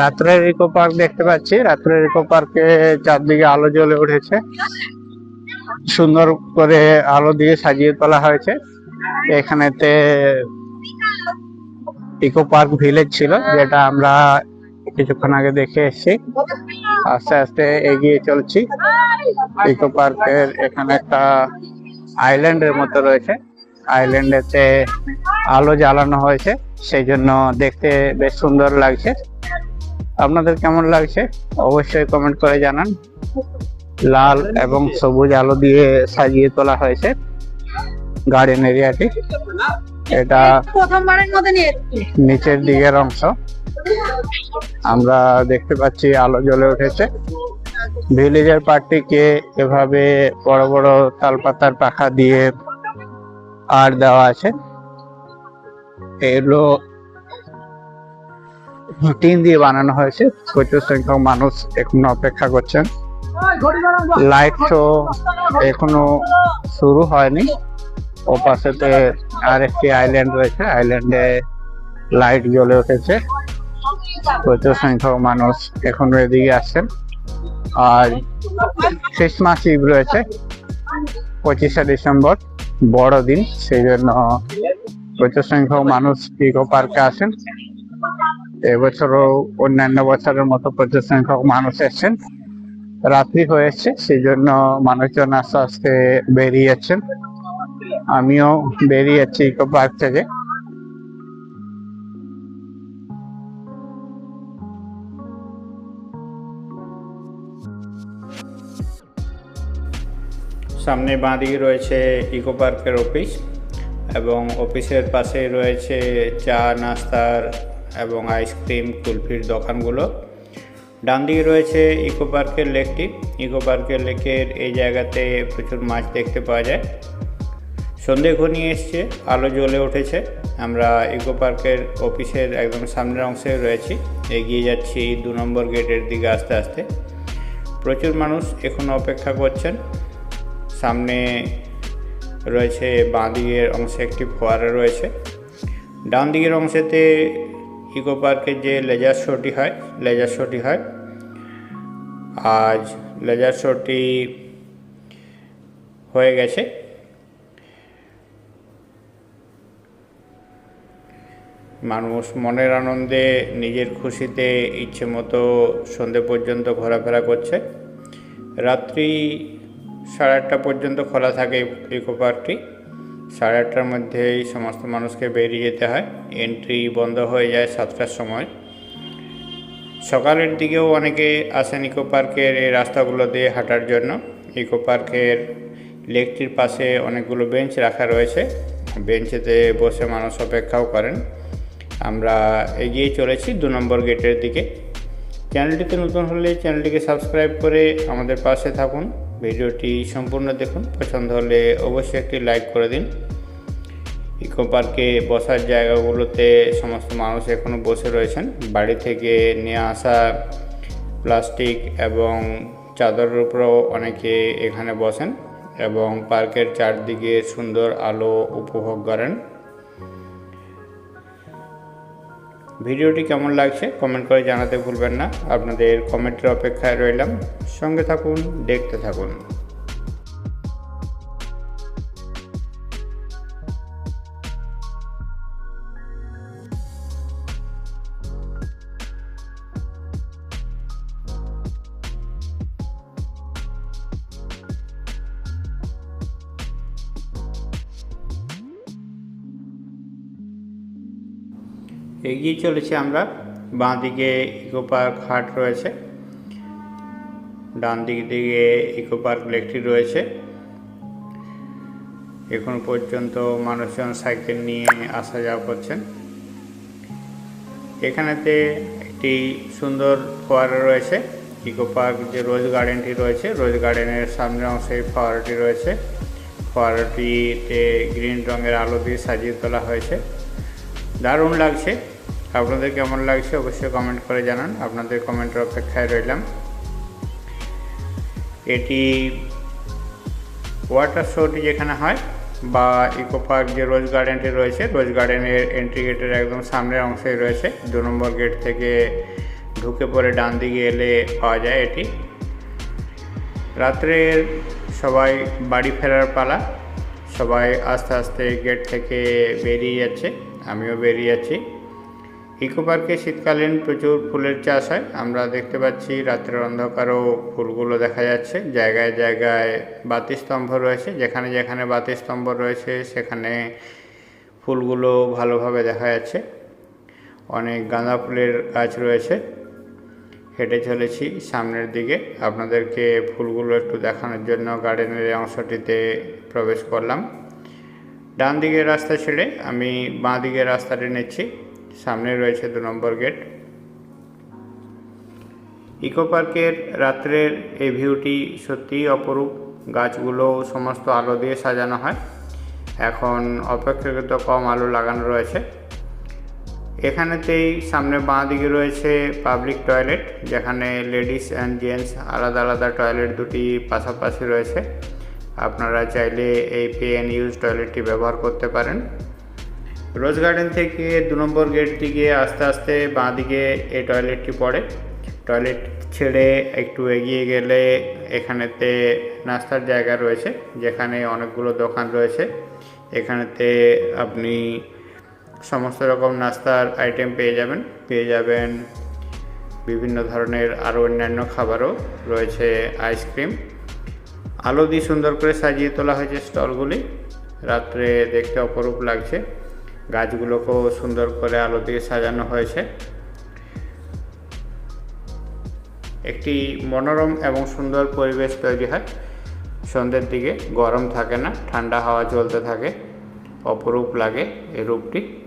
রাত্রের eco park দেখতে পাচ্ছি। রাত্রের ইকো পার্কে চারদিকে আলো জ্বলে উঠেছে। সুন্দর করে আলো দিয়ে সাজিয়ে তোলা হয়েছে। এখানেতে ইকো পার্ক ভিলেজ ছিল, যেটা আমরা কিছুক্ষণ আগে দেখে এসেছি। আস্তে আস্তে এগিয়ে চলছি। ইকো পার্কের এখানে একটা আইল্যান্ডের মতো রয়েছে। আইল্যান্ডেতে আলো জ্বালানো হয়েছে। সেই জন্য দেখতে বেশ সুন্দর লাগছে। আপনাদের কেমন লাগছে? অবশ্যই কমেন্ট করে জানান। লাল এবং সবুজ আলো দিয়ে সাজিয়ে তোলা হয়েছে গার্ডেন এরিয়াটি এটা নিচের দিকের অংশ। আমরা দেখতে পাচ্ছি আলো জ্বলে উঠেছে। ভিলেজের পার্টিকে এভাবে বড় বড় তালপাতার পাখা দিয়ে আর দেওয়া আছে। এগুলো টিন দিয়ে বানানো হয়েছে। প্রচুর সংখ্যক মানুষ এখনও অপেক্ষা করছেন। লাইট শো এখনও শুরু হয়নি। ও পাশেতে আর একটি আইল্যান্ড রয়েছে আইল্যান্ডে লাইট জ্বলে উঠেছে। প্রচুর সংখ্যক মানুষ এখনও এদিকে আসছেন। আর ক্রিসমাস ইভ রয়েছে, পঁচিশে ডিসেম্বর, বড়দিন, সেই জন্য প্রচুর সংখ্যক মানুষ ইকো পার্কে আসেন। এবছরও অন্যান্য বছরের মতো প্রচুর সংখ্যক মানুষ এসেছেন। রাত্রি হয়েছে সেই জন্য মানুষজন আস্তে আস্তে বেরিয়ে যাচ্ছেন আমিও বেরিয়ে যাচ্ছি ইকো পার্ক থেকে। সামনে বাঁদিকে রয়েছে ইকো পার্কের অফিস এবং অফিসের পাশে রয়েছে চা নাস্তার এবং আইসক্রিম কুলফির দোকানগুলো। ডান দিকে রয়েছে ইকো পার্কের লেকটি। ইকো পার্কের লেকের এই জায়গাতে প্রচুর মাছ দেখতে পাওয়া যায়। সন্ধে ঘনিয়ে এসছে, আলো জ্বলে উঠেছে। আমরা ইকো পার্কের অফিসের একদম সামনের অংশে রয়েছি। এগিয়ে যাচ্ছি দু নম্বর গেটের দিকে আস্তে আস্তে। প্রচুর মানুষ এখন অপেক্ষা করছেন। সামনে রয়েছে বাঁ দিকের অংশে একটি ফোয়ারা রয়েছে। ডান দিকের অংশেতে ইকো পার্কের যে লেজার শোটি হয় লেজার শোটি হয়, আজ লেজার শোটি হয়ে গেছে। মানুষ মনের আনন্দে, নিজের খুশিতে, ইচ্ছে মতো সন্ধে পর্যন্ত ঘোরাফেরা করছে। রাত্রি সাড়ে আটটা পর্যন্ত খোলা থাকে ইকো পার্কটি সাড়ে আটটার মধ্যেই সমস্ত মানুষকে বেরিয়ে যেতে হয়। এন্ট্রি বন্ধ হয়ে যায় সাতটার সময়। সকালের দিকেও অনেকে আসেন ইকো পার্কের এই রাস্তাগুলো দিয়ে হাঁটার জন্য। ইকো পার্কের লেকটির পাশে অনেকগুলো বেঞ্চ রাখা রয়েছে। বেঞ্চেতে বসে মানুষ অপেক্ষাও করেন। আমরা এগিয়ে চলেছি দু নম্বর গেটের দিকে। চ্যানেলটিতে নতুন হলে চ্যানেলটিকে সাবস্ক্রাইব করে আমাদের পাশে থাকুন। ভিডিওটি সম্পূর্ণ দেখুন। পছন্দ হলে অবশ্যই একটি লাইক করে দিন। ইকো পার্কে বসার জায়গাগুলোতে সমস্ত মানুষ এখনও বসে রয়েছেন। বাড়ি থেকে নিয়ে আসা প্লাস্টিক এবং চাদরের উপরেও অনেকে এখানে বসেন এবং পার্কের চারদিকে সুন্দর আলো উপভোগ করেন। ভিডিওটি কেমন লাগছে কমেন্ট করে জানাতে ভুলবেন না। আপনাদের কমেন্টের অপেক্ষায় রইলাম। সঙ্গে থাকুন, দেখতে থাকুন। এগিয়ে চলেছি আমরা। বাঁ দিকে ইকো পার্ক হাট রয়েছে। ডান দিক দিকে ইকো পার্ক লেকটি রয়েছে। এখন পর্যন্ত মানুষজন সাইকেল নিয়ে আসা যাওয়া করছেন। এখানেতে একটি সুন্দর ফোয়ারা রয়েছে। ইকো পার্ক যে রোজ গার্ডেনটি রয়েছে, রোজ গার্ডেনের সামনের অংশে ফোয়ারাটি রয়েছে। ফোয়ারাটিতে গ্রিন রঙের আলো দিয়ে সাজিয়ে তোলা হয়েছে। দারুণ লাগছে। আপনাদের কেমন লাগছে অবশ্যই কমেন্ট করে জানান। আপনাদের কমেন্টের অপেক্ষায় রইলাম। এটি ওয়াটার শোটি যেখানে হয় বা ইকো পার্ক যে রোজ গার্ডেনটি রয়েছে রোজ গার্ডেনের এন্ট্রি গেটের একদম সামনের অংশেই রয়েছে। দু নম্বর গেট থেকে ঢুকে পড়ে ডান দিকে এলে পাওয়া যায় এটি। রাত্রের সবাই বাড়ি ফেরার পালা। সবাই আস্তে আস্তে গেট থেকে বেরিয়ে যাচ্ছে। আমিও বেরিয়ে যাচ্ছি। ইকো পার্কে শীতকালীন প্রচুর ফুলের চাষ হয়। আমরা দেখতে পাচ্ছি রাত্রের অন্ধকারও ফুলগুলো দেখা যাচ্ছে। জায়গায় জায়গায় বাতিস্তম্ভ রয়েছে। যেখানে যেখানে বাতিস্তম্ভ রয়েছে, সেখানে ফুলগুলো ভালোভাবে দেখা যাচ্ছে। অনেক গাঁদা ফুলের গাছ রয়েছে। হেঁটে চলেছি সামনের দিকে। আপনাদেরকে ফুলগুলো একটু দেখানোর জন্য গার্ডেনের অংশটিতে প্রবেশ করলাম। ডান দিকের রাস্তা ছেড়ে আমি বাঁ দিকের রাস্তাটি নিচ্ছি। সামনে রয়েছে দু নম্বর গেট। ইকো পার্কের রাত্রের এই ভিউটি সত্যিই অপরূপ। গাছগুলো সমস্ত আলো দিয়ে সাজানো হয়। এখন অপেক্ষাকৃত কম আলো লাগানো রয়েছে। এখানেতেই সামনে বাঁ দিকে রয়েছে পাবলিক টয়লেট, যেখানে লেডিস অ্যান্ড জেন্টস আলাদা আলাদা টয়লেট দুটি পাশাপাশি রয়েছে। আপনারা চাইলে এই পে অ্যান্ড ইউজ টয়লেটটি ব্যবহার করতে পারেন। রোজ গার্ডেন থেকে দু নম্বর গেট দিকে আস্তে আস্তে বাঁ দিকে এই টয়লেটটি পড়ে। টয়লেট ছেড়ে একটু এগিয়ে গেলে এখানেতে নাস্তার জায়গা রয়েছে, যেখানে অনেকগুলো দোকান রয়েছে। এখানেতে আপনি সমস্ত রকম নাস্তার আইটেম পেয়ে যাবেন। পেয়ে যাবেন বিভিন্ন ধরনের আরও অন্যান্য খাবারও রয়েছে আইসক্রিম আলো দিয়ে সুন্দর করে সাজিয়ে তোলা হয়েছে স্টলগুলি। রাত্রে দেখতে অপরূপ লাগছে। গাছগুলোকেও সুন্দর করে আলো দিয়ে সাজানো হয়েছে। একটি মনোরম এবং সুন্দর পরিবেশ তৈরি হয়। সন্ধ্যের দিকে গরম থাকে না, ঠান্ডা হাওয়া চলতে থাকে, অপরূপ লাগে এই রূপটি।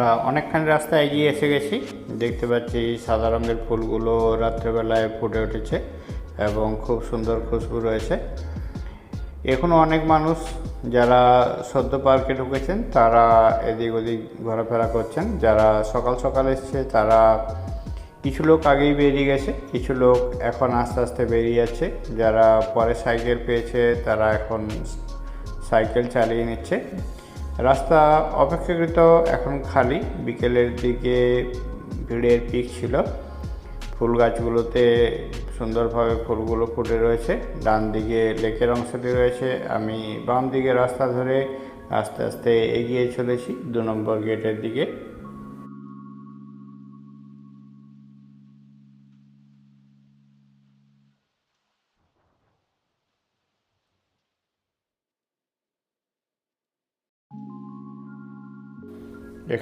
অনেকখানি রাস্তা এগিয়ে এসে গেছি। দেখতে পাচ্ছি সাদা রঙের ফুলগুলো রাত্রেবেলায় ফুটে উঠেছে এবং খুব সুন্দর খুশবু রয়েছে। এখনও অনেক মানুষ যারা সদ্য পার্কে ঢুকেছেন, তারা এদিক ওদিক ঘোরাফেরা করছেন। যারা সকাল সকাল এসছে, তারা কিছু লোক আগেই বেরিয়ে গেছে, কিছু লোক এখন আস্তে আস্তে বেরিয়ে যাচ্ছে। যারা পরে সাইকেল পেয়েছে, তারা এখন সাইকেল চালিয়ে নিচ্ছে। রাস্তা অপেক্ষাকৃত এখন খালি। বিকেলের দিকে ভিড়ের পিক ছিল। ফুল গাছগুলোতে সুন্দরভাবে ফুলগুলো ফুটে রয়েছে। ডান দিকে লেকের অংশটি রয়েছে। আমি বাম দিকে রাস্তা ধরে আস্তে আস্তে এগিয়ে চলেছি। দু নম্বর গেটের দিকে।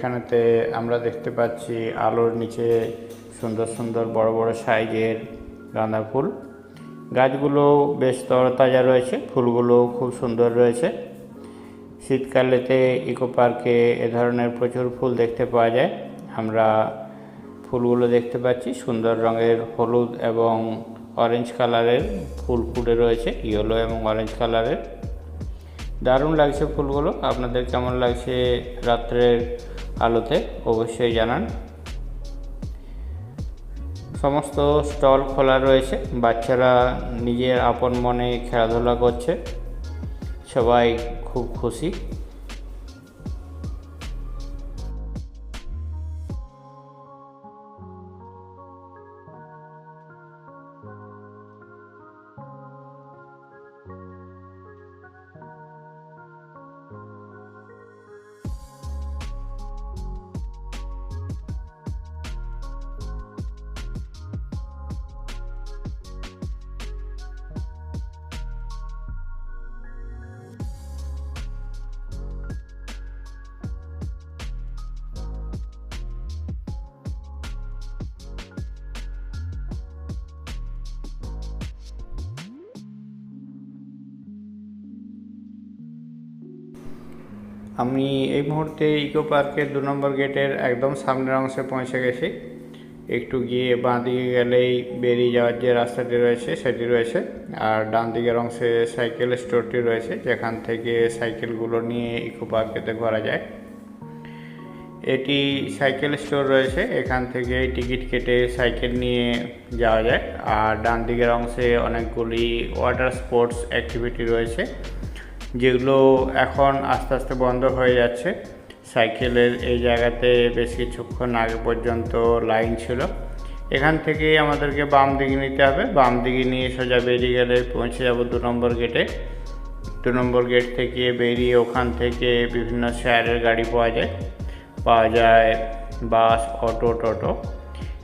এখানেতে আমরা দেখতে পাচ্ছি আলোর নিচে সুন্দর সুন্দর বড় বড় সাইজের গাঁদা ফুল। গাছগুলো বেশ তরতাজা রয়েছে, ফুলগুলো খুব সুন্দর রয়েছে। শীতকালেতে ইকো পার্কে এ ধরনের প্রচুর ফুল দেখতে পাওয়া যায়। আমরা ফুলগুলো দেখতে পাচ্ছি, সুন্দর রঙের হলুদ এবং অরেঞ্জ কালারের ফুল ফুটে রয়েছে ইয়েলো এবং অরেঞ্জ কালারের দারুণ লাগছে ফুলগুলো, আপনাদের কেমন লাগছে রাত্রের আলোতে অবশ্যই জানান। সমস্ত স্টল খোলা রয়েছে। বাচ্চারা নিজের আপন মনে খেলাধুলা করছে। সবাই খুব খুশি। আমি এই মুহূর্তে ইকো পার্কের দু নম্বর গেটের একদম সামনের অংশে পৌঁছে গেছি। একটু গিয়ে বাঁ দিকে গেলেই বেরিয়ে যাওয়ার যে রাস্তাটি রয়েছে সেটি রয়েছে। আর ডান দিকের অংশে সাইকেল স্টোরটি রয়েছে, যেখান থেকে সাইকেলগুলো নিয়ে ইকো পার্কেতে ঘোরা যায়। এটি সাইকেল স্টোর রয়েছে, এখান থেকে টিকিট কেটে সাইকেল নিয়ে যাওয়া যায়। আর ডান দিকের অংশে অনেকগুলি ওয়াটার স্পোর্টস অ্যাক্টিভিটি রয়েছে। যেগুলো এখন আস্তে আস্তে বন্ধ হয়ে যাচ্ছে। সাইকেলের এই জায়গাতে বেশ কিছুক্ষণ আগে পর্যন্ত লাইন ছিল। এখান থেকে আমাদেরকে বাম দিকে নিতে হবে। বাম দিকে নিয়ে সোজা বেরিয়ে গেলে পৌঁছে যাব দু নম্বর গেটে দু নম্বর গেট থেকে বেরিয়ে ওখান থেকে বিভিন্ন শেয়ারের গাড়ি পাওয়া যায়। পাওয়া যায় বাস, অটো, টোটো।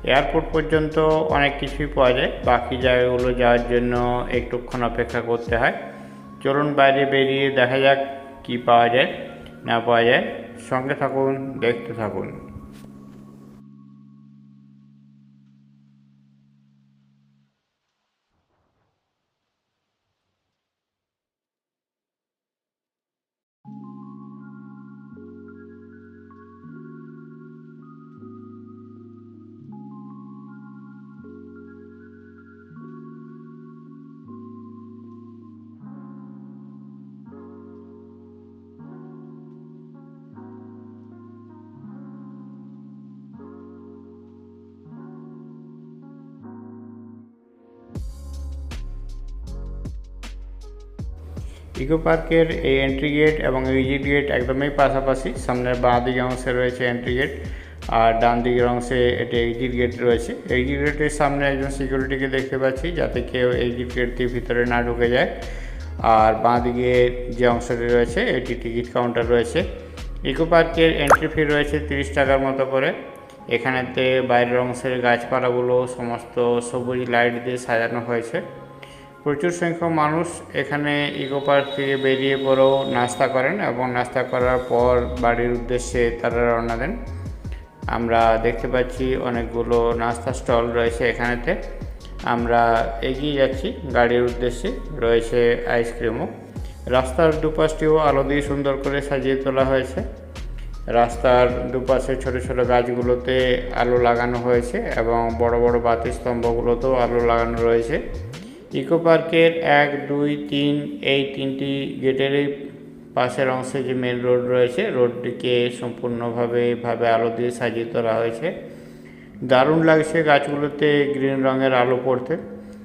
এয়ারপোর্ট পর্যন্ত অনেক কিছুই পাওয়া যায়। বাকি জায়গাগুলো যাওয়ার জন্য একটুক্ষণ অপেক্ষা করতে হয়। চলুন বাইরে বেরিয়ে দেখা যাক কি পাওয়া যায়, না পাওয়া যায়। সঙ্গে থাকুন, দেখতে থাকুন। ইকো পার্কের এই এন্ট্রি গেট এবং এক্সিট গেট একদমই পাশাপাশি। সামনের বাঁ দিকে অংশে রয়েছে এন্ট্রি গেট আর ডান দিকের অংশে এটি এক্সিট গেট রয়েছে। এক্সিট গেটের সামনে একজন সিকিউরিটিকে দেখতে পাচ্ছি যাতে কেউ এক্সিট গেট দিয়ে ভিতরে না ঢুকে যায়। আর বাঁ দিকে যে অংশটি রয়েছে, এটি টিকিট কাউন্টার রয়েছে। ইকো পার্কের এন্ট্রি ফি রয়েছে তিরিশ টাকার মতো করে। এখানেতে বাইরের অংশের গাছপালাগুলো সমস্ত সবুজ লাইট দিয়ে সাজানো হয়েছে। প্রচুর সংখ্যক মানুষ এখানে ইকো পার্ক থেকে বেরিয়ে পরেও নাস্তা করেন এবং নাস্তা করার পর বাড়ির উদ্দেশ্যে তারা রওনা দেন। আমরা দেখতে পাচ্ছি অনেকগুলো নাস্তা স্টল রয়েছে এখানেতে। আমরা এগিয়ে যাচ্ছি, গাড়ির উদ্দেশ্যে রয়েছে আইসক্রিমও। রাস্তার দুপাশটিও আলো দিয়ে সুন্দর করে সাজিয়ে তোলা হয়েছে। রাস্তার দুপাশে ছোট ছোট গাছগুলোতে আলো লাগানো হয়েছে এবং বড় বড় বাতি স্তম্ভগুলোতেও আলো লাগানো রয়েছে। ইকো পার্কের এক, দুই, তিন, এই তিনটি গেটেরই পাশের অংশে যে মেন রোড রয়েছে রোডটিকে সম্পূর্ণভাবে ভাবে আলো দিয়ে সাজিয়ে তোলা হয়েছে। দারুণ লাগছে গাছগুলোতে গ্রিন রঙের আলো পড়তে।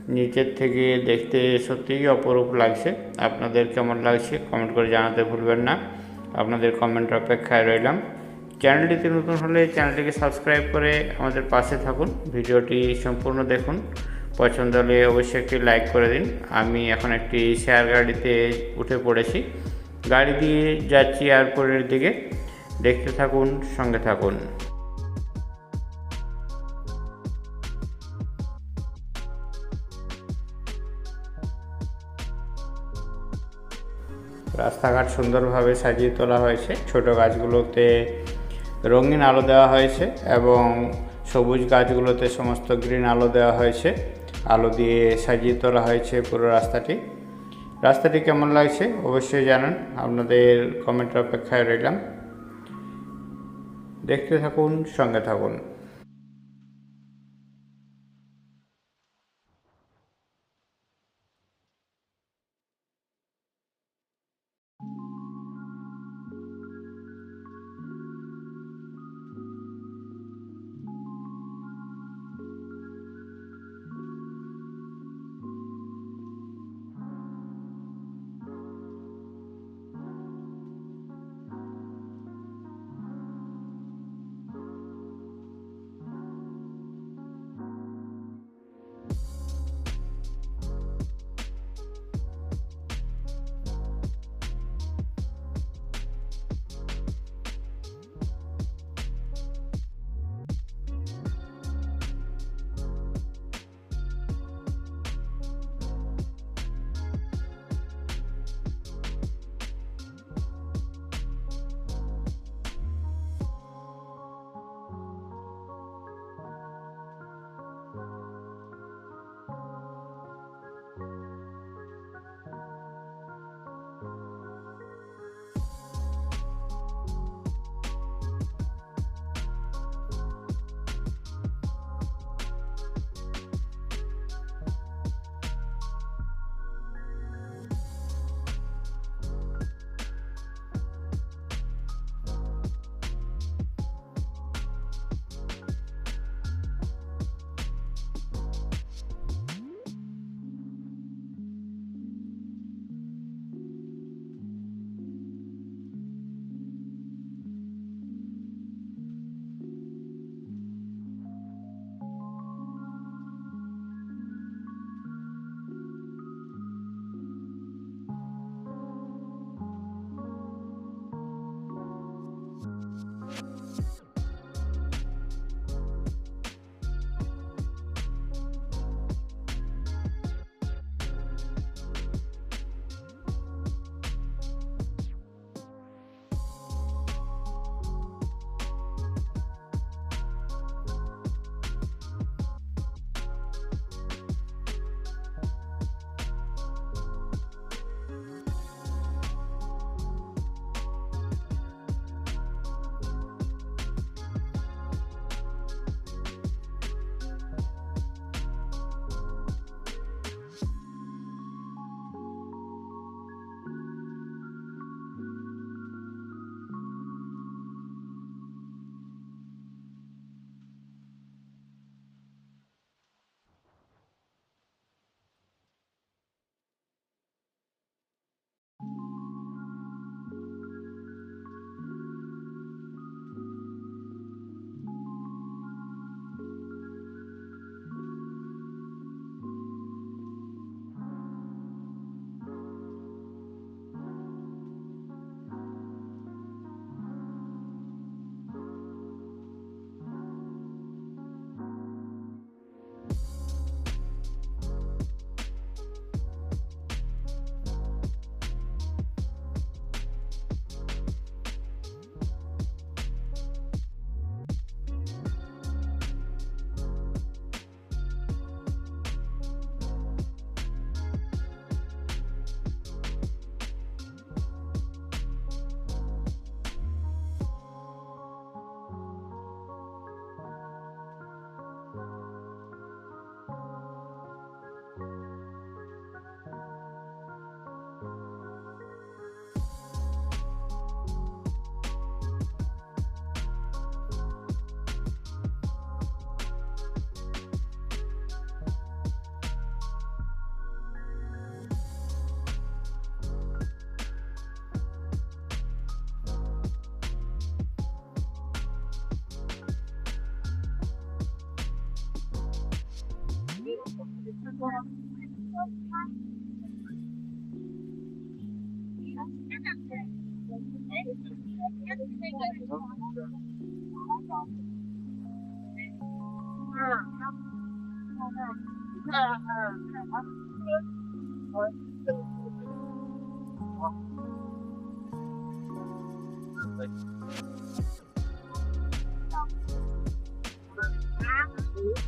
নিচের থেকে দেখতে সত্যিই অপরূপ লাগছে। আপনাদের কেমন লাগছে কমেন্ট করে জানাতে ভুলবেন না। আপনাদের কমেন্ট অপেক্ষায় রইলাম। চ্যানেলটিতে নতুন হলে চ্যানেলটিকে সাবস্ক্রাইব করে আমাদের পাশে থাকুন। ভিডিওটি সম্পূর্ণ দেখুন। পছন্দ হলে অবশ্যই একটি লাইক করে দিন। আমি এখন একটি শেয়ার গাড়িতে উঠে পড়েছি। গাড়ি দিয়ে যাচ্ছি এয়ারপোর্টের দিকে। দেখতে থাকুন, সঙ্গে থাকুন। রাস্তাঘাট সুন্দরভাবে সাজিয়ে তোলা হয়েছে। ছোট গাছগুলোতে রঙিন আলো দেওয়া হয়েছে এবং সবুজ গাছগুলোতে সমস্ত গ্রিন আলো দেওয়া হয়েছে। আলো দিয়ে সাজিয়ে তোলা হয়েছে পুরো রাস্তাটি। রাস্তাটি কেমন লাগছে অবশ্যই জানান। আপনাদের কমেন্টের অপেক্ষায় রইলাম। দেখতে থাকুন, সঙ্গে থাকুন।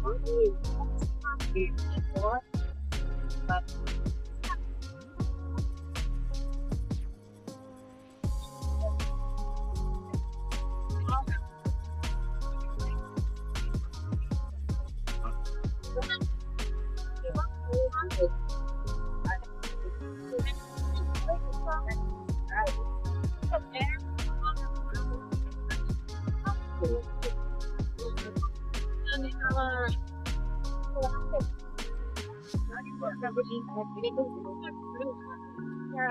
Vamos se vamos forte,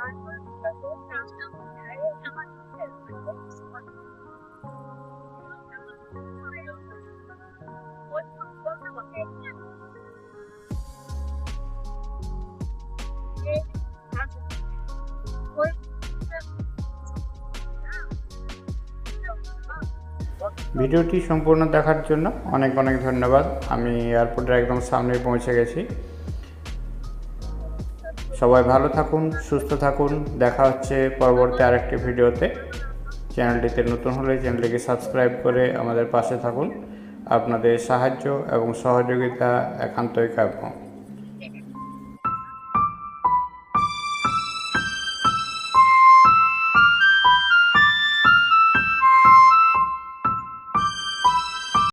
আমার খুবই ভিডিওটি সম্পূর্ণ দেখার জন্য অনেক অনেক ধন্যবাদ। আমি এয়ারপোর্টের একদম সামনে পৌঁছে গেছি। সবাই ভালো থাকুন, সুস্থ থাকুন। দেখা হচ্ছে পরবর্তী আরেকটি ভিডিওতে। চ্যানেলটিতে নতুন হলে চ্যানেলটিকে সাবস্ক্রাইব করে আমাদের পাশে থাকুন। আপনাদের সাহায্য এবং সহযোগিতা একান্তই কাম্য।